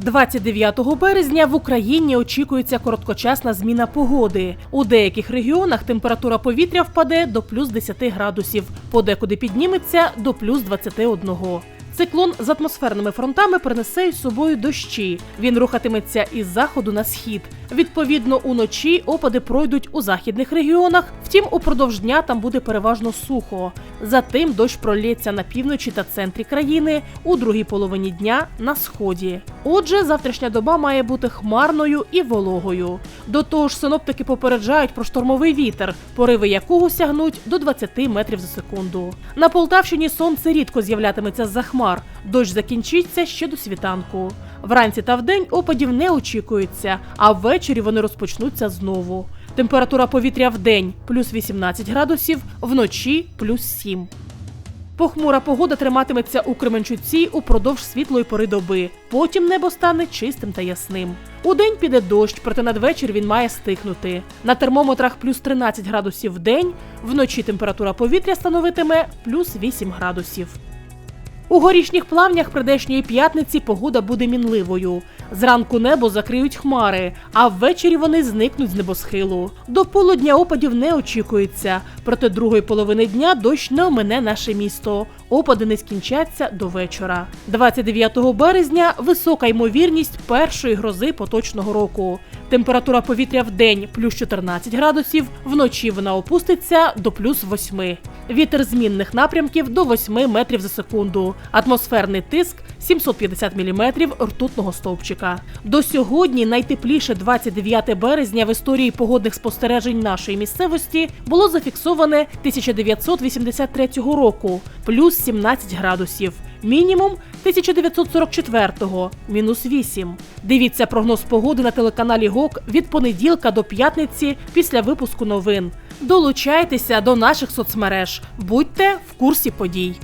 29 березня в Україні очікується короткочасна зміна погоди. У деяких регіонах температура повітря впаде до плюс 10 градусів, подекуди підніметься до плюс 21. Циклон з атмосферними фронтами принесе із собою дощі. Він рухатиметься із заходу на схід. Відповідно, уночі опади пройдуть у західних регіонах. Втім, упродовж дня там буде переважно сухо. Затим дощ пролється на півночі та центрі країни, у другій половині дня на сході. Отже, завтрашня доба має бути хмарною і вологою. До того ж, синоптики попереджають про штормовий вітер, пориви якого сягнуть до 20 метрів за секунду. На Полтавщині сонце рідко з'являтиметься з-за хмар. Дощ закінчиться ще до світанку. Вранці та вдень опадів не очікується, а ввечері вони розпочнуться знову. Температура повітря в день плюс 18 градусів, вночі плюс 7. Похмура погода триматиметься у Кременчуці упродовж світлої пори доби. Потім небо стане чистим та ясним. У день піде дощ, проте надвечір він має стихнути. На термометрах плюс 13 градусів в день, вночі температура повітря становитиме плюс 8 градусів. У горішніх плавнях придешньої п'ятниці погода буде мінливою. Зранку небо закриють хмари, а ввечері вони зникнуть з небосхилу. До полудня опадів не очікується, проте другої половини дня дощ не омине наше місто. Опади не скінчаться до вечора. 29 березня висока ймовірність першої грози поточного року. Температура повітря в день плюс 14 градусів, вночі вона опуститься до плюс 8. Вітер змінних напрямків до 8 метрів за секунду. Атмосферний тиск 750 міліметрів ртутного стовпчика. До сьогодні найтепліше 29 березня в історії погодних спостережень нашої місцевості було зафіксоване 1983 року плюс 17 градусів. Мінімум 1944-го – мінус 8. Дивіться прогноз погоди на телеканалі ГОК від понеділка до п'ятниці після випуску новин. Долучайтеся до наших соцмереж, будьте в курсі подій.